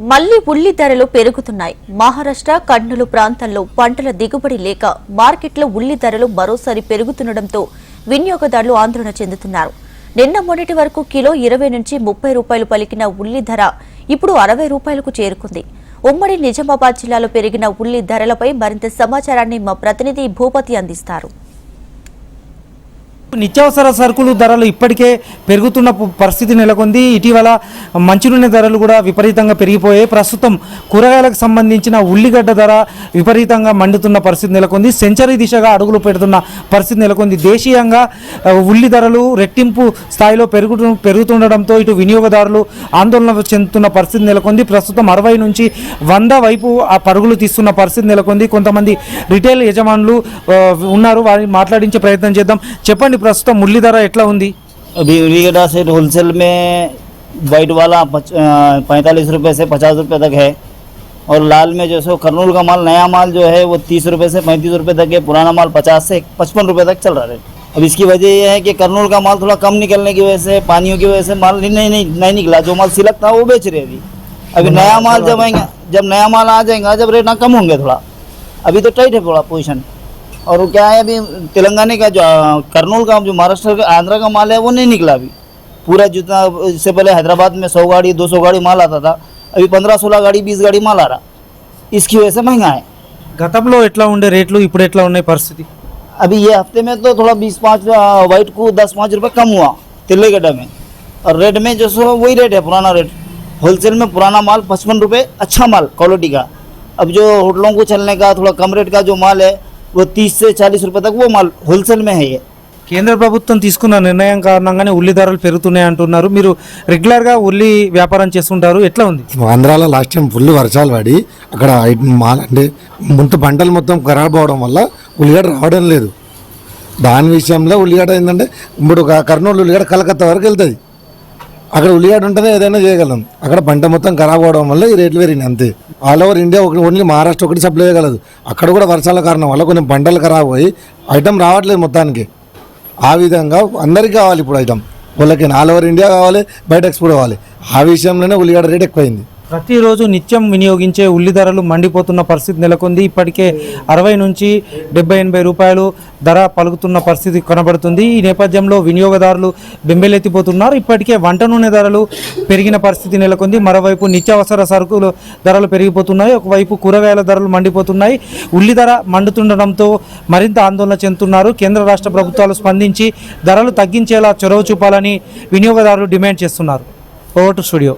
మళ్ళీ ఉల్లి ధరలు పెరుగుతున్నాయి. మహారాష్ట్ర కర్నూలు ప్రాంతాల్లో పంటల దిగుబడి లేక మార్కెట్లో ఉల్లి ధరలు మరోసారి పెరుగుతుండటంతో వినియోగదారులు ఆందోళన చెందుతున్నారు. నిన్న మొన్నటి వరకు కిలో ఇరవై నుంచి ముప్పై రూపాయలు పలికిన ఉల్లి ధర ఇప్పుడు అరవై రూపాయలకు చేరుకుంది. ఉమ్మడి నిజామాబాద్ జిల్లాలో పెరిగిన ఉల్లి ధరలపై మరింత సమాచారాన్ని మా ప్రతినిధి భూపతి అందిస్తారు. నిత్యావసర సరుకులు ధరలు ఇప్పటికే పెరుగుతున్న పరిస్థితి నెలకొంది. ఇటీవల మంచినూనె ధరలు కూడా విపరీతంగా పెరిగిపోయాయి. ప్రస్తుతం కూరగాయలకు సంబంధించిన ఉల్లిగడ్డ ధర విపరీతంగా మండుతున్న పరిస్థితి నెలకొంది. సెంచరీ దిశగా అడుగులు పెడుతున్న పరిస్థితి నెలకొంది. దేశీయంగా ఉల్లి ధరలు రెట్టింపు స్థాయిలో పెరుగుతు పెరుగుతుండడంతో ఇటు వినియోగదారులు ఆందోళన చెందుతున్న పరిస్థితి నెలకొంది. ప్రస్తుతం అరవై నుంచి వంద వైపు ఆ పరుగులు తీస్తున్న పరిస్థితి నెలకొంది. కొంతమంది రిటైల్ యజమానులు ఉన్నారు. వారిని మాట్లాడించే ప్రయత్నం చేద్దాం. చెప్పండి ప్రస్తుతం ఉల్లి ధర ఎట్లా ఉంది अभी उलीगड्ढा से होलसेल में वाइट वाला पैंतालीस रुपये से पचास रुपये तक है और लाल में जो सो करनूल का माल नया माल जो है वो तीस रुपये से पैंतीस रुपये तक है पुराना माल पचास से पचपन रुपये तक चल रहा है अब इसकी वजह ये है कि करनूल का माल थोड़ा कम निकलने की वजह से पानियों की वजह से माल नहीं नहीं नहीं, नहीं निकला जो माल सिलक था वो बेच रहे अभी अभी नया माल जब आएंगे जब नया माल आ जाएगा जब रेट ना कम होंगे थोड़ा अभी तो टाइट है थोड़ा पोजीशन और वो क्या है अभी तेलंगाना का जो अ, करनूल का जो महाराष्ट्र का आंध्रा का माल है वो नहीं निकला अभी पूरा जितना इससे पहले हैदराबाद में सौ गाड़ी दो सौ गाड़ी माल आता था अभी पंद्रह सोलह गाड़ी बीस गाड़ी माल आ रहा इसकी वजह से महंगा है గతంలో ఎట్లా ఉండే రేట్లు ఇప్పుడు ఎట్లా ఉన్నాయి పరిస్థితి अभी ये हफ्ते में तो थोड़ा बीस पाँच वाइट को दस पाँच रुपये कम हुआ तिल्ले गड्ढा में और रेट में जो सो वही रेट है पुराना रेट होलसेल में पुराना माल पचपन रुपये अच्छा माल क्वालिटी का अब जो होटलों को चलने का थोड़ा कम रेट का जो माल है वो तीस से चालीस रुपये तक वो माल होलसेल में है ये కేంద్ర ప్రభుత్వం తీసుకున్న నిర్ణయం కారణంగానే ఉల్లి ధరలు పెరుగుతున్నాయి అంటున్నారు మీరు రెగ్యులర్గా ఉల్లి వ్యాపారం చేస్తుంటారు ఎట్లా ఉంది ఆంధ్రాలో లాస్ట్ టైం ఫుల్ వర్షాలు పడి అక్కడ ఐ- మాల్ అంటే ముందు పంటలు మొత్తం ఖరాబ్ అవడం వల్ల ఉల్లిగడ్డ రావడం లేదు దాని విషయంలో ఉల్లిగడ్డ ఏంటంటే ఇప్పుడు క- కర్నూలు ఉల్లిగడ్డ కలకత్తా వరకు వెళ్తుంది అక్కడ ఉల్లిగడ్డ ఉంటేనే ఏదైనా చేయగలం అక్కడ పంట మొత్తం ఖరాబ్ అవడం వల్ల ఈ రేట్లు పెరిగినాయి అంతే ఆల్ ఓవర్ ఇండియా ఒకటి ఓన్లీ మహారాష్ట్ర ఒకటి సప్లై చేయగలదు. అక్కడ కూడా వర్షాల కారణం వల్ల కొన్ని పంటలు ఖరాబ్ అయ్యి ఐటమ్ రావట్లేదు మొత్తానికి. ఆ విధంగా అందరికీ కావాలి ఇప్పుడు ఐటమ్. వాళ్ళకి ఆల్ ఓవర్ ఇండియా కావాలి బయట ఎక్స్పోర్ట్ కావాలి. ఆ విషయంలోనే ఉల్లిగడ్డ రేట్ ఎక్కువైంది. ప్రతిరోజు నిత్యం వినియోగించే ఉల్లి ధరలు మండిపోతున్న పరిస్థితి నెలకొంది. ఇప్పటికే అరవై నుంచి డెబ్బై ఎనభై రూపాయలు ధర పలుకుతున్న పరిస్థితి కనబడుతుంది. ఈ నేపథ్యంలో వినియోగదారులు బెంబెలెత్తిపోతున్నారు. ఇప్పటికే వంట నూనె ధరలు పెరిగిన పరిస్థితి నెలకొంది. మరోవైపు నిత్యావసర సరుకులు ధరలు పెరిగిపోతున్నాయి. ఒకవైపు కూరగాయల ధరలు మండిపోతున్నాయి. ఉల్లి ధర మండుతుండడంతో మరింత ఆందోళన చెందుతున్నారు. కేంద్ర రాష్ట్ర ప్రభుత్వాలు స్పందించి ధరలు తగ్గించేలా చొరవ చూపాలని వినియోగదారులు డిమాండ్ చేస్తున్నారు. Over to studio.